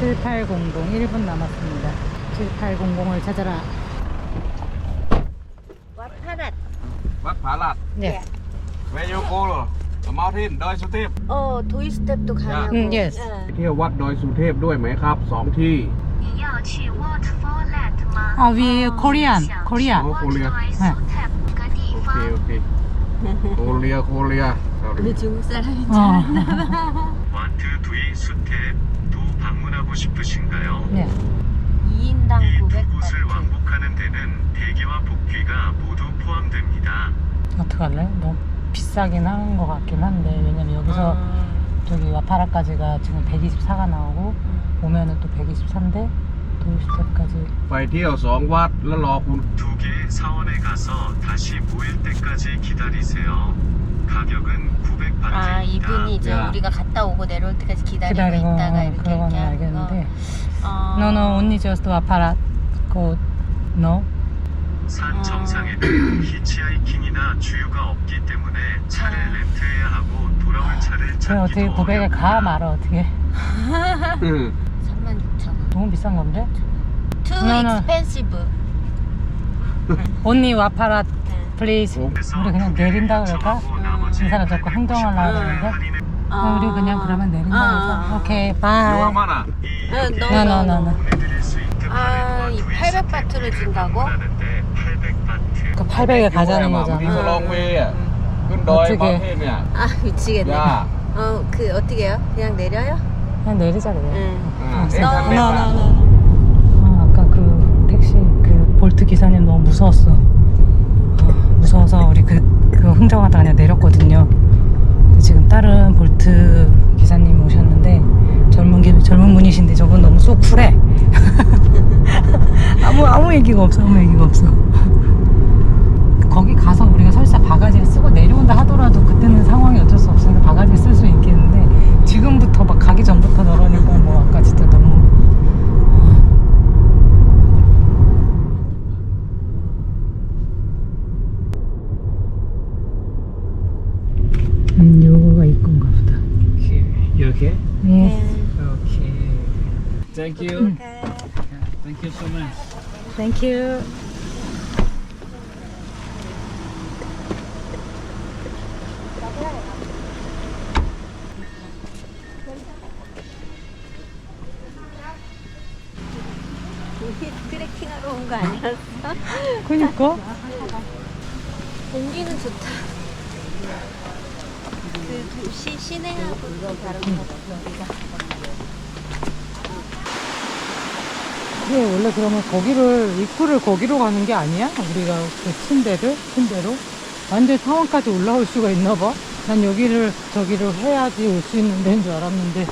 7800 1분 남았습니다 7800을 찾아라 What Parat? What Parat? Yeah. Where you go? The mountain, ดอยสุเทพ Oh, two step to Karakoram. Mm, yes. เที่ยววัดดอยสุเทพด้วยไหมครับสองที่ 아, 위 코리안, 코리아. 어, 코리아. 네. 오케이, 오케이. 코리아, 코리아. 우리 중국 사람이잖아. 도 방문하고 싶으신가요? 네. 2인당 이 두 900바트. 곳을 왕복하는 데는 대기와 복귀가 모두 포함됩니다. 어떡할래? 너무 비싸긴 하는 것 같긴 한데 왜냐면 여기서 저기 와파라까지가 지금 124가 나오고 오면은 또 123인데 도시스텝까지 ไปเที่ยวสองวัดแล้วรอคุณ 두 개의 사원에 가서 다시 모일 때까지 기다리세요. 가격은 900바트입니다. 아 이분이 이제 야. 우리가 갔다 오고 내려올 때까지 기다리고, 기다리고 있다가 이렇게 그런 건 얘기하는 알겠는데 거. 어. No no only just 와파라 go no 산 아. 정상에는 히치하이킹이나 주유가 없기 때문에 차를 아. 렌트해야 하고 돌아올 차를 그럼 어떻게 찾기도 900에 가. 말아 어떻게 36,000원. 너무 비싼 건데? Too expensive. 언니 와파라 please 그래서 우리 그냥 두 개를 내린다 그럴까? 요청하고 나머지 이 사람 자꾸 890 행동하려고 바트를 하는데? 할인해 어, 우리 그냥 그러면 내린다 아. 그래서 오케이 เยอะ 바이 มากอ่ะ 이 응, 너, 나, 너, 나, 나, 너. 나. 보내드릴 수 있는 아, 이 800바트를 준다고? 800바트 그 800에 가자는 วันนี้ส 거잖아 ลองเวย์อ่ะขึ้นดอย 어떻게 บางเทพเนี่ย 아 미치겠네. 야. 어, 그 어떻게 해요? 그냥 내려요? 그냥 내리자 그래 응. อ่า 어, เส้นทางเล็ก 나, อ่ะ 나, 나. 아, 아까 그 택시 그 볼트 기사님 너무 무서웠어. 아, 무서워서 우리 그, 그 흥정하다 그냥 내렸거든요. 지금 다른 볼트 기사님 오셨는데 젊은 기, 젊은 분이신데 저분 너무 쏙 쿨해. 아무 아무 얘기가 없어. 아무 얘기가 없어. 거기 가서 우리가 설사 바가지를 쓰고 내려온다 하더라도 그때는 상황이 어쩔 수 없으니까 바가지를 쓸 수 있겠는데 지금부터 막 가기 전부터 저러니까 뭐 아까 진짜 너무 음, 요거가 이건가 보다. You okay? 네. Okay. Thank you. 네. Thank you so much. Thank you. 트레킹하러 온 거 아니었어? 그니까. 공기는 좋다. 그 도시 시내하고 또 다른 거 여기가. 그래, 원래 그러면 거기를, 입구를 거기로 가는 게 아니야? 우리가 그 침대를? 침대로? 완전 상원까지 올라올 수가 있나 봐. 난 여기를, 저기를 해야지 올 수 있는 데인 줄 알았는데.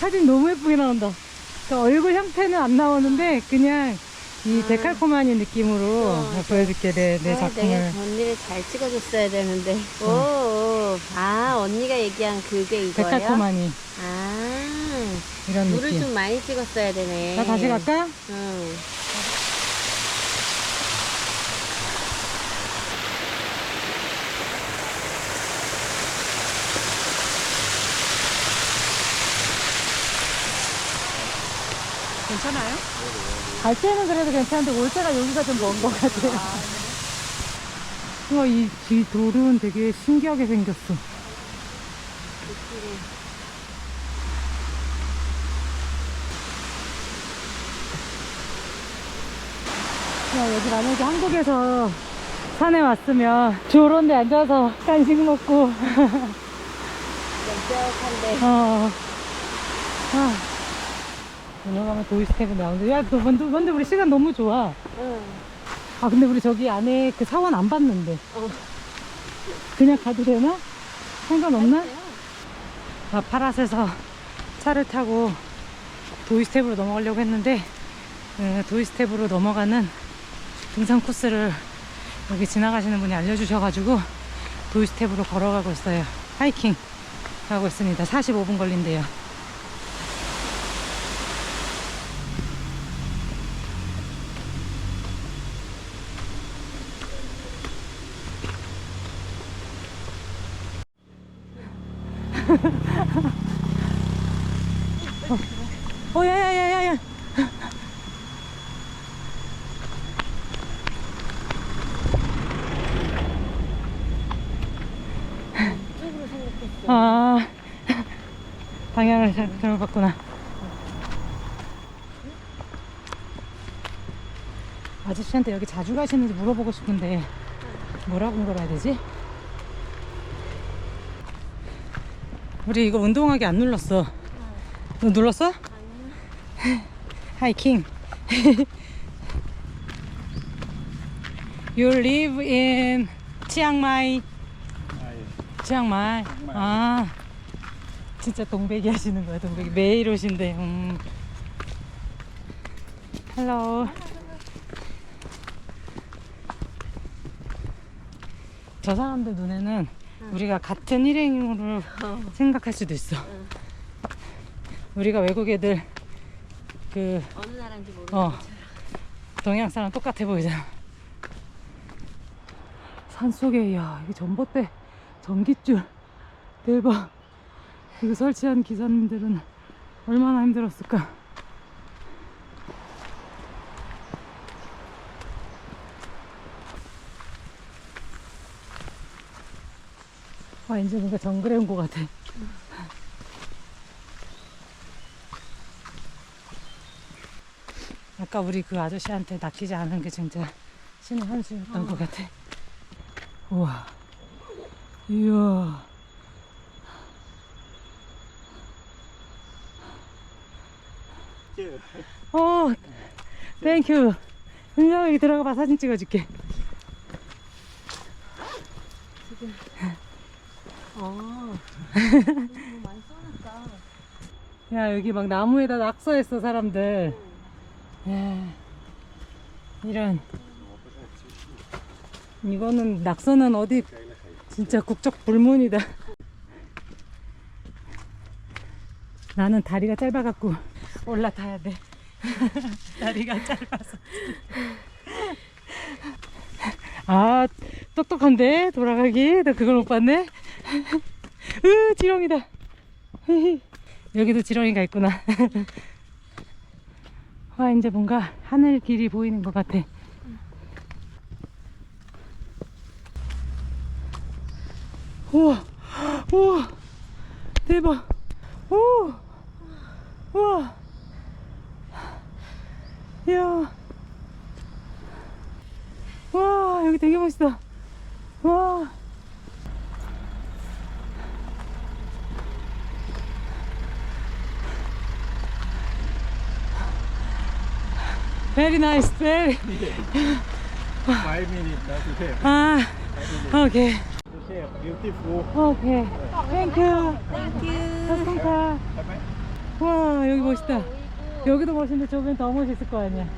사진 너무 예쁘게 나온다. 그 얼굴 형태는 안 나오는데, 그냥 이 데칼코마니 느낌으로 어, 보여줄게, 내, 내 아, 작품을. 언니를 잘 찍어줬어야 되는데. 오, 오. 아 언니가 얘기한 그게 이거예요? 데칼코마니. 아 이런 물을 느낌. 좀 많이 찍었어야 되네. 나 다시 갈까? 응. 괜찮아요? 갈 때는 그래도 괜찮은데 올 때가 여기가 좀 먼 것 같아요. 우와, 이, 이 돌은 되게 신기하게 생겼어. 야, 여기 만약에 한국에서 산에 왔으면 저런 데 앉아서 간식 먹고, 넓적한데. 어. 아. 올라가면 도이스텝이 나오는데, 야, 너 먼저, 먼저 우리 시간 너무 좋아. 응. 아, 근데 우리 저기 안에 그 사원 안 봤는데. 어. 그냥 가도 되나? 상관없나? 아, 파랏에서 차를 타고 도이스텝으로 넘어가려고 했는데, 에, 도이스텝으로 넘어가는 등산 코스를 여기 지나가시는 분이 알려주셔가지고, 도이스텝으로 걸어가고 있어요. 하이킹 하고 있습니다. 45분 걸린대요. 어, 어, 야, 야, 야, 야, 야. 쪽으로 생각했어. 아, 방향을 잘, 잘못 봤구나. 아저씨한테 여기 자주 가시는지 물어보고 싶은데, 뭐라고 물어봐야 되지? 우리 이거 운동하기 안 눌렀어. 너 눌렀어? 하이킹. you live in 치앙마이. 치앙마이. 아, 진짜 동백이 하시는 거야, 동백이. 매일 오신대. 음. 헬로. 저 사람들 눈에는 우리가 같은 일행으로 생각할 수도 있어. 우리가 외국 애들 그 어느 나라인지 모르겠어. 어, 동양 사람 똑같아 보이잖아. 산 속에, 야, 이게 전봇대, 전기줄. 대박. 이거 설치한 기사님들은 얼마나 힘들었을까. 아, 이제 뭔가 정글에 온 것 같아. 아까 우리 그 아저씨한테 낚이지 않은 게 진짜 신의 한 수였던 것 같아. 우와. 이야. 어, 땡큐. 은정 여기 들어가 봐. 사진 찍어줄게. 어. 너무 많이 써놨다. 야, 여기 막 나무에다 낙서했어, 사람들. 야, 이런. 이거는, 낙서는 어디, 진짜 국적 불문이다. 나는 다리가 짧아갖고 올라타야 돼. 다리가 짧아서. 아, 똑똑한데? 돌아가기? 나 그걸 못 봤네? 으, 지렁이다. 여기도 지렁이가 있구나. 와, 이제 뭔가 하늘 길이 보이는 것 같아. 우와, 우와, 대박. 오, 우와. 이야. 와, 여기 되게 멋있다. 와. Very nice, very. Five minutes to take. 아, 오케이. Beautiful. 오케이. 땡큐. 땡큐. 가 와, 여기 멋있다. 여기도 멋있는데 저기는 더 멋있을 거 아니야.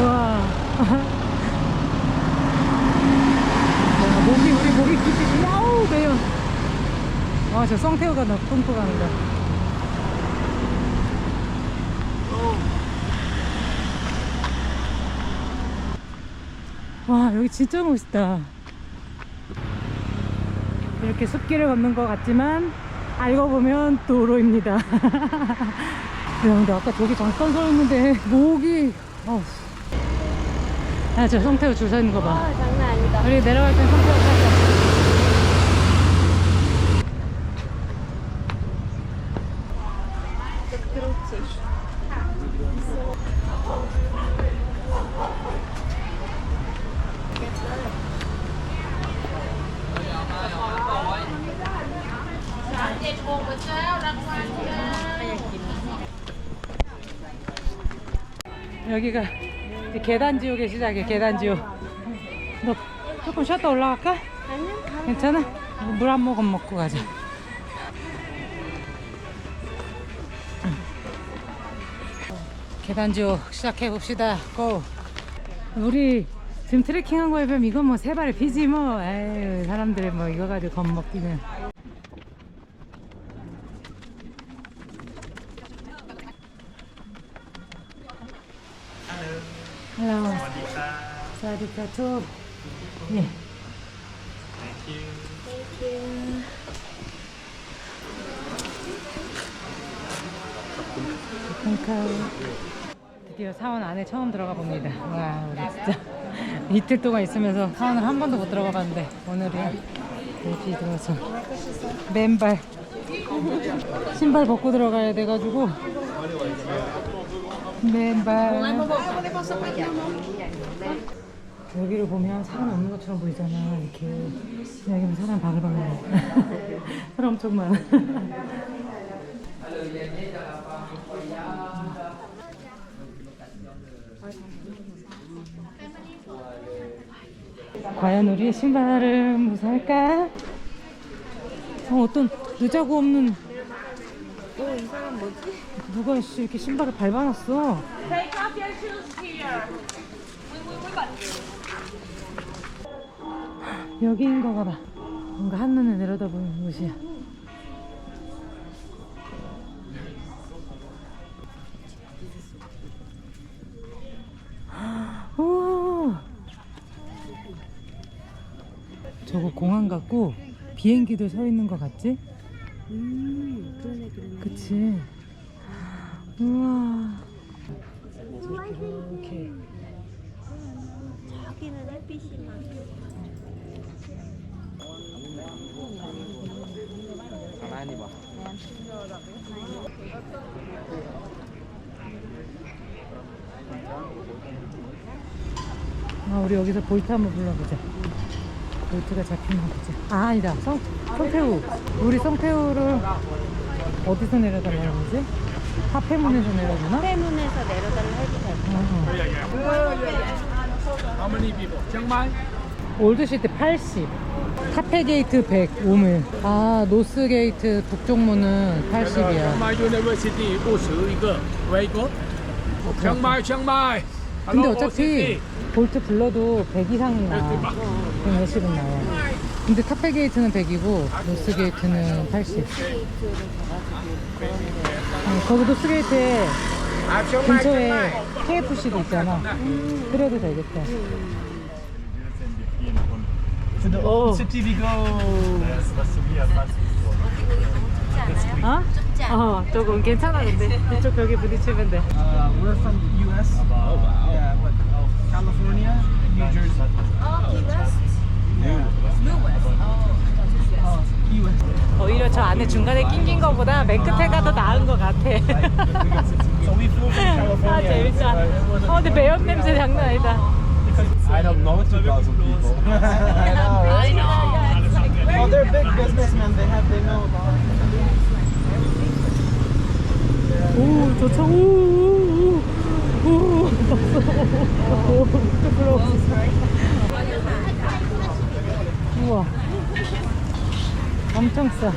와. 야, 목이, 우리 목이 깊이, 야우, 매요. 아, 저 성태우가 너 끊고 가는다. 와, 여기 진짜 멋있다. 이렇게 숲길을 걷는 것 같지만 알고 보면 도로입니다. 야, 근데 아까 저기 잠깐 서 있는데 목이 어우. 야, 저 성태우 줄 서 있는 거 봐. 아, 장난 아니다. 우리 내려갈 땐 성태우 타자. 그렇지. 여기가 이제 계단 지옥의 시작이야, 계단 지옥. 너 조금 쉬었다 올라갈까? 괜찮아? 물 한 모금 먹고 가자. 응. 계단 지옥 시작해 봅시다. 고. 우리 지금 트레킹한 거에 비하면 이건 뭐 세 발의 피지 뭐. 에이 사람들이 뭐 이거 가지고 겁먹기는. 사리카초. 예. 땡카 드디어 사원 안에 처음 들어가 봅니다. 와, 우리 진짜 이틀 동안 있으면서 사원을 한 번도 못 들어가 봤는데 오늘은 여기 들어서 맨발 신발 벗고 들어가야 돼가지고 맨발 여기를 보면 사람 없는 것처럼 보이잖아 이렇게 여기는 사람 바글바글 사람 엄청 많아 과연 우리의 신발은 무사할까? 어, 어떤 의자고 없는 오, 이 사람 뭐지? 누가 씨 이렇게 신발을 밟아놨어? 여기인 거가 봐. 뭔가 한눈에 내려다보는 곳이야. 저거 공항 같고 비행기도 서 있는 거 같지? 음, 그러네, 그러네. 그치. 우와. 이렇게. 저기는 햇빛이 막. 아, 우리 여기서 볼트 한번 불러보자. 볼트가 잡히나 보자. 아, 아니다. 성, 성태우. 우리 성태우를 어디서 내려달라는 거지? 카페문에서 내려주나? 때문에서 내려달라 해도 돼. How many people? Mai? 올드시티 80. 카페게이트 100, 오밀. 아, 노스게이트 북쪽문은 80이야. Chiang Mai University 50一个 Very good Chiang Mai Chiang Mai 근데 어차피. 볼트 불러도 100 이상은 나와. 그럼 몇십은 나와. 근데 카페게이트는 100이고 노스게이트는 80. 응, 거기 노스게이트에 근처에 KFC도 있잖아. 그래도 되겠다. The old city we go 어? 어, 조금 괜찮아 근데 이쪽 벽에 부딪히면 돼. Uh, we're from US. Oh wow. Yeah, but oh, California, New Jersey. Oh, Key West. New West. Oh, Key West. 오히려 저 안에 중간에 낑긴 거보다 맨 끝에가 더 나은 것 같아. So we flew from California. 아 재밌다. 어 근데 매연 냄새 장난 아니다. I don't know 2,000 people. I know. I know. Well, they're big businessmen. They have, they know about it. 오, 저 차, 오, 오, 오, 오, 오, 부끄러워. 우와. 엄청 싸.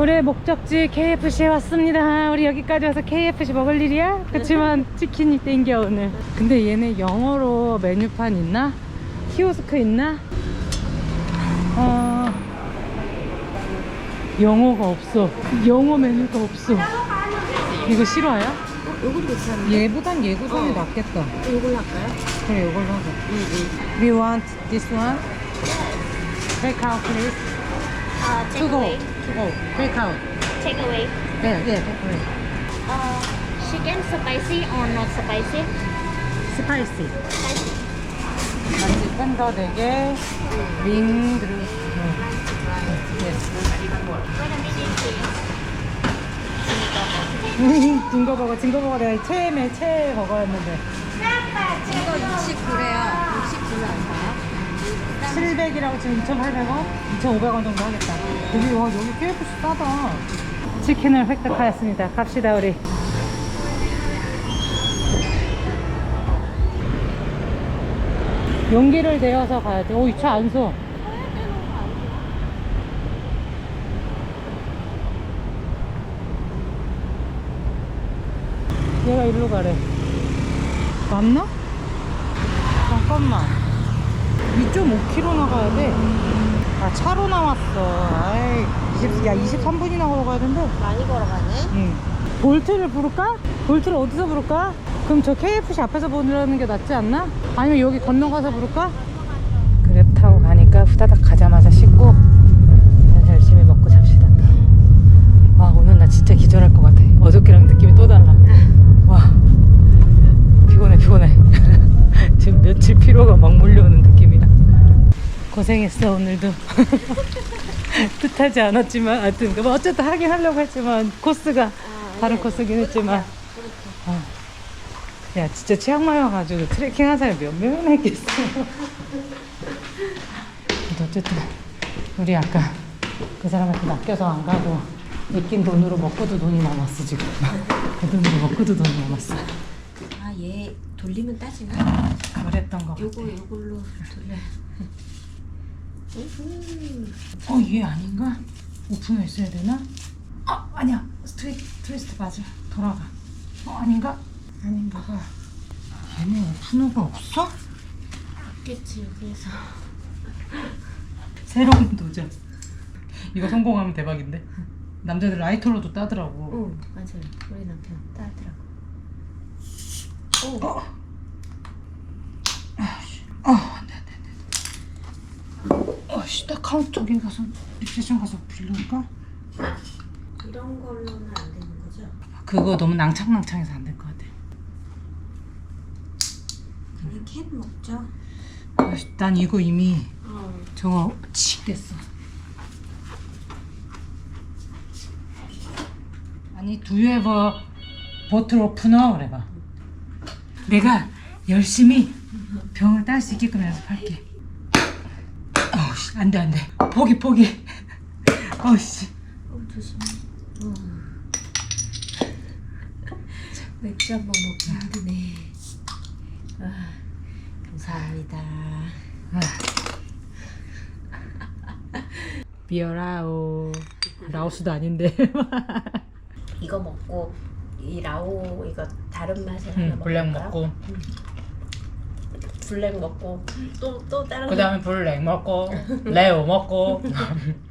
올해 목적지 KFC에 왔습니다. 우리 여기까지 와서 KFC 먹을 일이야? 그치만 치킨이 땡겨 오늘. 근데 얘네 영어로 메뉴판 있나? 키오스크 있나? 어... 영어가 없어. 영어 메뉴가 없어. 이거 실화야? 요거도 괜찮은데? 얘보단 예구성이 낫겠다. 요걸로 할까요? 그래, 이걸로 하자. We want this one. Take out, please. Uh, take To go. away. To go. Take away. Yeah, yeah, take away. Uh, chicken spicy or not spicy? 스파이시. Spicy. 같이 팬더 되게 윙 그리고. Wait a minute, please. 증거버거 증거버거 내가 최애 최애 버거였는데 이거 69래요. 69는 안 사요? 700이라고 지금 2,800원? 2,500원 정도 하겠다. 여기, 와, 여기 KFC 싸다. 치킨을 획득하였습니다. 갑시다, 우리. 용기를 내어서 가야지. 오, 이 차 안 서. 얘가 일로 가래. 맞나? 잠깐만. 2.5km 나가야 돼. 아, 차로 나왔어. 아이, 20, 야, 23분이나 걸어가야 된대. 많이 걸어가네. 응. 볼트를 부를까? 볼트를 어디서 부를까? 그럼 저 KFC 앞에서 부르는 게 낫지 않나? 아니면 여기 건너가서 부를까? 그랩 타고 가니까 후다닥 가자마자 씻고 열심히 먹고 잡시다. 진짜 기절할 것 같아. 어저께랑 느낌이 또 달라. 와 피곤해 피곤해. 지금 며칠 피로가 막 몰려오는. 고생했어 오늘도. 뜻하지 않았지만 하여튼 뭐 어쨌든 하긴 하려고 했지만 코스가 다른 코스긴 했지만 어. 야 진짜 치앙마이 와가지고 트레킹 한 사람이 몇 명이나 있겠어 근데 어쨌든 우리 아까 그 사람한테 낚여서 안 가고 맡긴 돈으로 먹고도 돈이 남았어 지금 그 돈으로 먹고도 돈이 남았어 아, 얘 돌리면 따지나? 그랬던 거 요거 요걸로 돌려. 어, 얘 아닌가? 오픈어 있어야 되나? 아, 아니야. 스트레이, 트위스트 맞아. 돌아가. 어, 아닌가? 아닌가 봐. 얘네 오픈어가 없어? 있겠지 여기에서. 새로운 도전. 이거 성공하면 대박인데? 남자들 라이터로도 따더라고. 응 맞아요. 우리 남편 따더라고. 오. 어, 네네네. 어, 씨, 나 카운트 저기 가서, 리셉션 가서 빌려올까? 이런 걸로는 안 되는 거죠? 그거 너무 낭창낭창해서 안 될 것 같아. 그냥 캔 먹죠. 아, 씨, 난 이거 이미 어. 저거 치 됐어. 아니 do you have a bottle opener? 그래봐. 내가 열심히 병을 딸 수 있게끔 연습할게. 어우씨 안돼 안 돼 포기 포기. 어우씨 어 조심해. 어. 맥주 한 번 먹기 힘드네. 아, 감사합니다. 비어라오 라오스도 아닌데. 이거 먹고 이 라오 이거 다른 맛을 하나 응, 블랙 먹을까요? 먹고 블랙 먹고 또 또 다른 그 다음에 블랙 먹고 레오 먹고